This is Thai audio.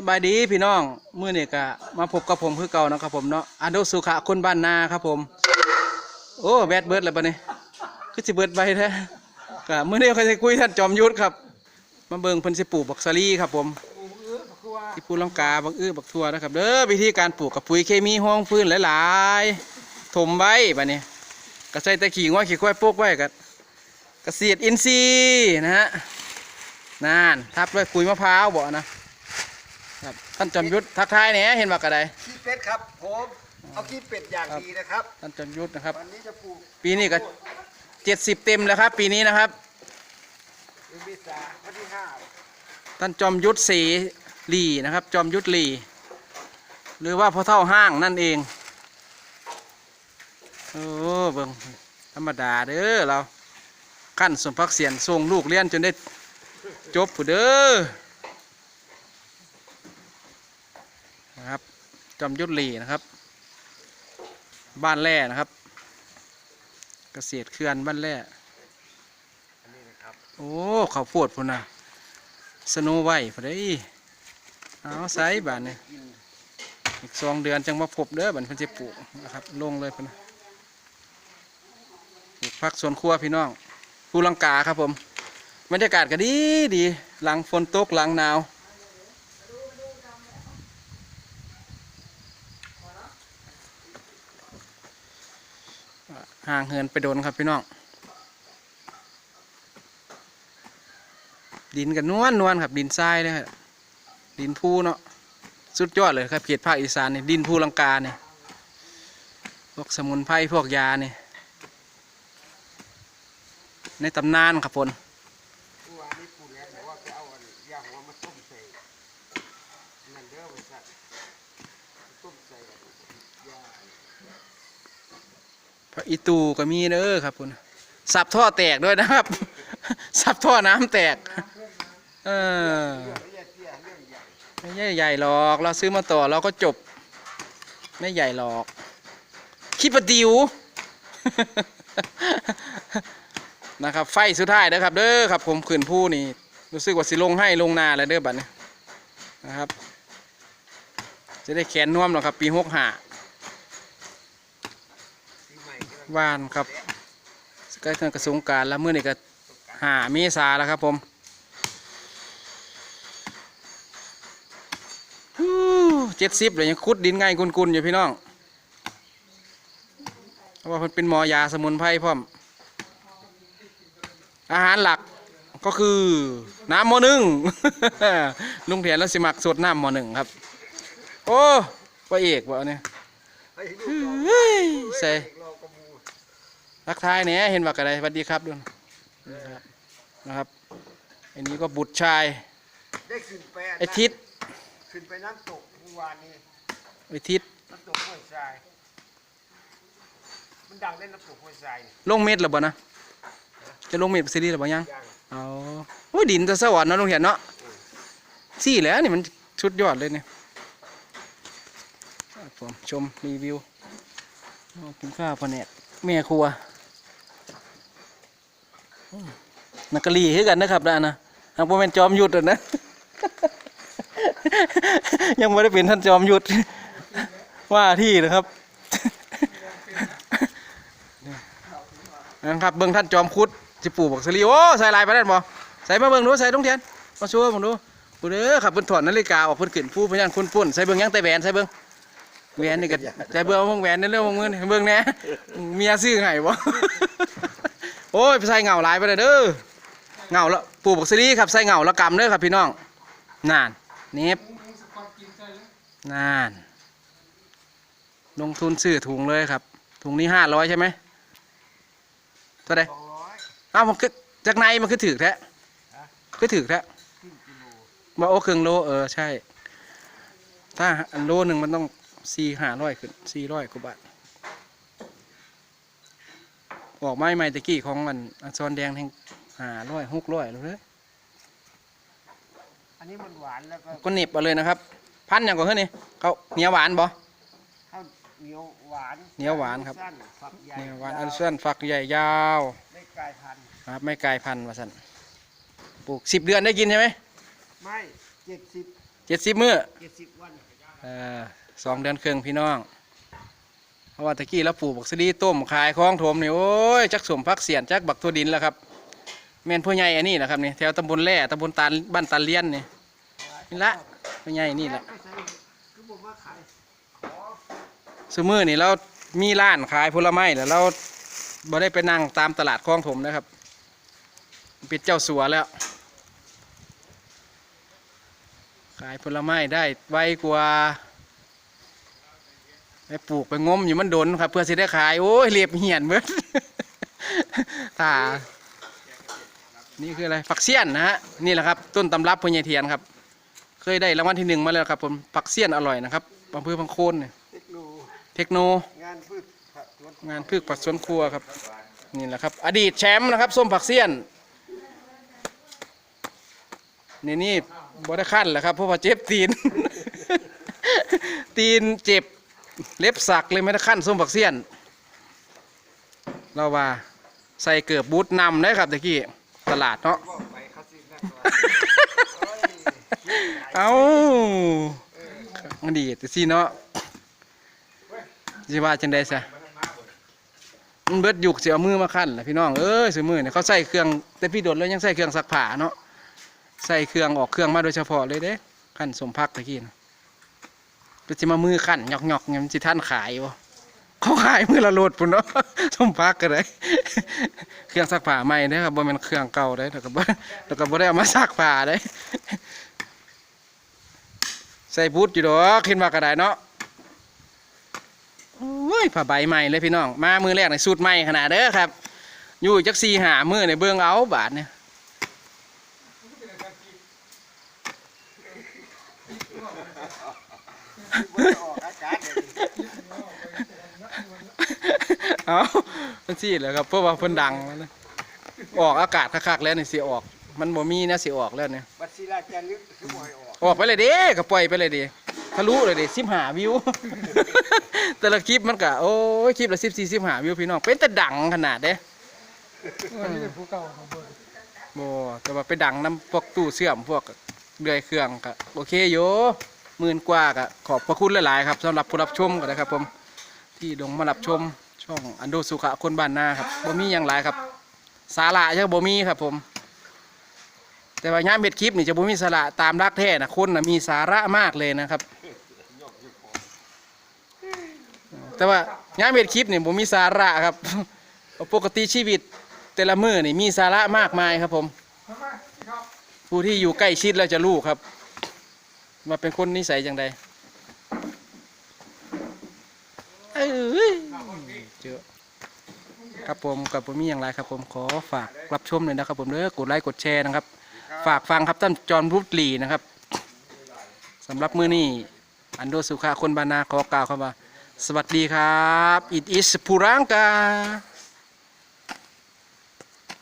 สบายดีพี่น้องมื้อนี้ก็มาพบกับผมคือเก่านะครับผมเนาะอันโดสุขะคนบ้านนาครับผม โอ้แบดเบิร์ดแล้วปะเนี่คือสิเบิร์ดไปแท้ก็มื้อนี้เขาจะคุยท่านจอมยุทธครับ มาเบิ่งเพิ่นสิปลูกบักสะลีครับผมที่ภูลังกาบักอื้อบักทั่วนะครับเด้อวิธีการปลูกกับปุ๋ยเคมีห้องฟื้นหลายๆถมไว้บัดนี้ก็ใส่ตะขี้ง้อขี้ควายโปกไว้ก็เกษตรอินทรีย์นะฮะนานทับด้วยคุยมะพร้าวบ่นะ ครับท่านจอมยุทธทักทายเนี่ยเห็นว่ากระไดขี้เป็ดครับผมเอาขี้เป็ดอย่างดีนะครับท่านจอมยุทธนะครับ วันนี้จะปลูกปีนี้ก็เจ็ดสิบเต็มแล้วครับ ปีนี้นะครับเดือนเมษาวันที่ห้าท่านจอมยุทธศรีหลีนะครับ จอมยุทธหลี หรือว่าพ่อเท่าห้างนั่นเองโอ้เบิ่งธรรมดาเด้อเราขั้นสมพักเสียนส่งลูกเรียนจนได้จบผู้เด้อนะครับ จอมยุทธลีนะครับ บ้านแร่นะครับ เกษตรเขื่อนบ้านแร่อันนี้นะครับโอ้ข้าวโพดพุ่นน่ะสโนไวท์พอดีเอาใส่บานนี่กินอีกสองเดือนจังมาพบเด้อบันพิ่นสิปลูกนะครับลงเลยพุ่นนะปลูกผักสวนครัวพี่น้องภูลังกาครับผมบรรยากาศก็ดีดีหลังฝนตกหลังหนาว ห่างเหินไปโดนครับพี่น้อง ดินกันนวลนวลครับดินทรายเลยครับดินภูเนาะสุดยอดเลยครับเขตภาคอีสานนี่ดินภูลังกาเนี่ยพวกสมุนไพรพวกยาเนี่ยในตำนานครับพน เมื่อวานนี้ปลูกแล้วแต่ว่าไปเอาอันยาหัวมาต้มใส่นั่นเด้อไว้สัตว์ต้มใส่ยา พระ อีตูก็มีเด้อครับพลสับท่อแตกด้วยนะครับ สับท่อน้ำแตก เออไม่ใหญ่ใหญ่หรอก เราซื้อมาต่อเราก็จบ ไม่ใหญ่หรอกขี้ประดิวนะครับ ไฟสุดท้ายเด้อครับ เด้อครับ ผมขืนผู้นี่รู้สึกว่าสิลงให้ลงนาแล้วเด้อบัดนี้นะครับ จะได้แขนน่วมหรอกครับ ปีหกห้า ปีใหม่กำลัง ว่านครับใกล้เทางกระสงการแล้วเมื่อนี่ก็หาเมษาแล้วครับผมเจ็ดสิบเลยยังคุดดินง่ายกุนๆอยู่พี่น้องเพราะว่ามันเป็นหมอยาสมุนไพรพร้อม อาหารหลักก็คือน้ำหมอหนึ่งลุงแผนแล้วสิมักสดน้ำหมอหนึ่งครับ โอ้พระเอกวะเนี่ยเฮ้ยใส่ รอกระมูรักทายเนี่ยเห็นว่ากระไดสวัสดีครับด้วยนะครับนะครับอันนี้ก็บุตรชายได้ขึ้นไปนไอทิศขึ้นไปน้ำตกเมื่อวานนี้ไอทิศน้ำตกห้วยทรายมันดังได้น้ำตกห้วยทรายนี่ลงเม็ดหรือเปล่านะจะลงเม็ดซีรีส์หรือเปล่ายังยังเอาโอ้ยดินจะสวรรค์เนาะลุงเห็นเนาะสี่แล้วนี่มันชุดยอดเลยเนี่ยครับผมชมรีวิวเอากินข้าวพะเนตแม่ครัวอืม นักกะลีคือกันนะครับนะนะหากว่าเป็นจอมยุทธอะนะ ยังไม่ได้เป็นท่านจอมยุทธว่าที่นะครับนะครับเบิ่งท่านจอมคุดสิปลูกบักสลีโอ้ใส่ลายไปได้บ่ใส่มาเบิ่งดูใส่ต้องเทียนมาช่วยผมดูกูเด้อขับเพิ่นถอดนาฬิกาออกเพิ่นขึ้นผู้พยานคุณปุ่นใส่เบิ่งยังแต่แหวนใส่เบิ่งแหวนนี่ก็ใส่เบิ่งเอาเบิ่งแหวนในเรื่องของมือนี่เบิ่งแน่เมียซื้อให้บ่ โอ้ยใส่เงาหลายไปเลยเด้อเงาแล้วปลูกบักสลีครับใส่เงาแล้วกำเด้อครับพี่น้องนานเน็บนานลงทุนซื้อถุงเลยครับ ถุงนี้ห้าร้อยใช่ไหมเท่าไหร่อ้าวมันคือจากในมันคือถือแท้คือถือแท้ครึ่งกิโลว่าโอ้ครึ่งโลเออใช่ ถ้าอันโลหนึ่งมันต้องสี่ห้าร้อยขึ้นสี่ร้อยกว่าบาท ออกไม้ไม้ตะกี้ของมันอันซอนแดงแทงห้าร้อยหกร้อยเลยอันนี้มันหวานแล้วก็ก็เหน็บเอาเลยนะครับ พันอย่างก่อนเฮ้ยนี่เขาเหนียวหวานบ่ข้าวเหนียวหวานเหนียวหวานครับสั้นฝักใหญ่เหนียวหวานยอันเส้นฝักใหญ่ยาวไม่กลายพันธุ์ครับไม่ไกลพันธุ์ว่าสันปลูกสิบเดือนได้กินใช่ไหมไม่เจ็ดสิบเจ็ดสิบมื้อเจ็ดสิบวันเออสองเดือนครึ่งพี่น้อง เพราะว่าตะกี้เราปลูกบักสะดีต้มขายคลองถมนี่โอ้ยจักสวมพักเสียนจักบักทั่วดินแล้วครับแม่นพ่อใหญ่อันนี้แหละครับนี่แถวตำบลแร่ตำบลตาลบ้านตาเลียนนี่นี่ละพ่อใหญ่นี่แหละซื้อมือนี่เรามีร้านขายผลไม้แล้วเราบ่ได้ไปนั่งตามตลาดคลองถมนะครับปิดเจ้าสัวแล้ว ขายผลไม้ได้ไวกว่า ไปปลูกไปงมอยู่มันโดนครับ เพื่อสิได้ขายโอ้ยเรียบเหียนเบิดตานี่คืออะไรฝักเสี้ยนนะฮะนี่แหละครับต้นตำรับพญเทียนครับ เคยได้รางวัลที่หนึ่งมาแล้วครับผมฝักเสี้ยนอร่อยนะครับอำเภอพังโคนเนี่ยเทคโนงานพืชผักสวนงานพืชผักสวนครัวครับ นี่แหละครับ อดีตแชมป์นะครับส้มผักเสี้ยนนี่นี่บได้ขั้นแหละครับเพราะว่าเจ็บตีน ตีนเจ็บ เล็บสักเลยไม่ได้ขั้นส้มผักเสี้ยน เราว่าใส่เกือบบูทนำได้ครับตะกี้ตลาดเนาะบอกไปเขาสินั่นว่าโอ้ยเอาอดีตสิเนาะสิว่าจังไดซะมันเบิดยุกเสียมือมาขั้นแหละพี่น้องเอ้ยเสียมือเนี่ยเขาใส่เครื่องแต่พี่โดดแล้วยังใส่เครื่องซักผ้าเนาะใส่เครื่องออกเครื่องมาโดยเฉพาะเลยเด้ขั้นสมพักตะกี้นะ ก็จะมามือขั้นหยอกหยอกเนี่ยมันสิท่านขายวะเขาขายมือละโลดปุ่นเนาะสมพักกันเลยเครื่องซักผ้าใหม่เด้ครับบ่แม่นเครื่องเก่าเด้แล้วก็บ่แล้วก็บ่ได้เอามาซักผ้าเด้ใส่บูทอยู่ดอกขึ้นมากระไดเนาะโอ้ยผ้าใบใหม่เลยพี่น้อง มามือแรกในสูตรใหม่ขนาดเด้อครับ อยู่จักซีหามือในเบื้องเอาบาทเนี่ย บ่ได้ออกอากาศ เลยเอามันสิเลยครับเพราะว่าเพิ่นดังแล้วนะออกอากาศคักๆแล้วนี่สิออก มันบ่มีนะสิออกแล้วเนี่ยบัดศิลาจันทร์นึกคือบ่ให้ออกออกไปเลยเด้ก็ปล่อยไปเลยเด้ทะลุเลยเด้สิบหาวิว แต่ละคลิปมันก็โอ้ยคลิปละสิบสี่สิบหาวิวพี่น้องเป็นแต่ดังขนาดเด้อันนี้เป็นผู้เก่าของเบิ่งบ่แต่ว่าไปดังน้ำพวกตู้เสื่อมพวกเดือยเครื่องก็โอเคอยู่ หมื่นกว่าก็ขอบพระคุณหลาย ๆ ครับสำหรับผู้รับชมก็นนะครับ ผมที่ลงมารับชมช่องอันโดสุขะคนบ้านนาครับบ่มีอย่างไรครับ สาระยังบ่มีครับผม แต่ว่าย่ามเบ็ดคลิปนี่จะบ่มีสาระตามรักแท้นะคนนะมีสาระมากเลยนะครับ แต่ว่าย่ามเบ็ดคลิปนี่บ่มีสาระครับ ปกติชีวิตแต่ละมือนี่มีสาระมากมายครับผม ผู้ที่อยู่ใกล้ชิดแล้วจะรู้ครับ ว่าเป็นคนนิสัยจังใดเอ้ยเจอครับผมกับผมมีอย่างไรครับผมขอฝากรับชมเลยนะครับ ผมเด้อกดไลค์กดแชร์นะครับ ฝากฟังครับท่านจอห์นรูตลีนะครับสำหรับมื้อนี้อันโดสุขาคนบานาขอกล่าวคำว่า สวัสดีครับ it is พูรังกา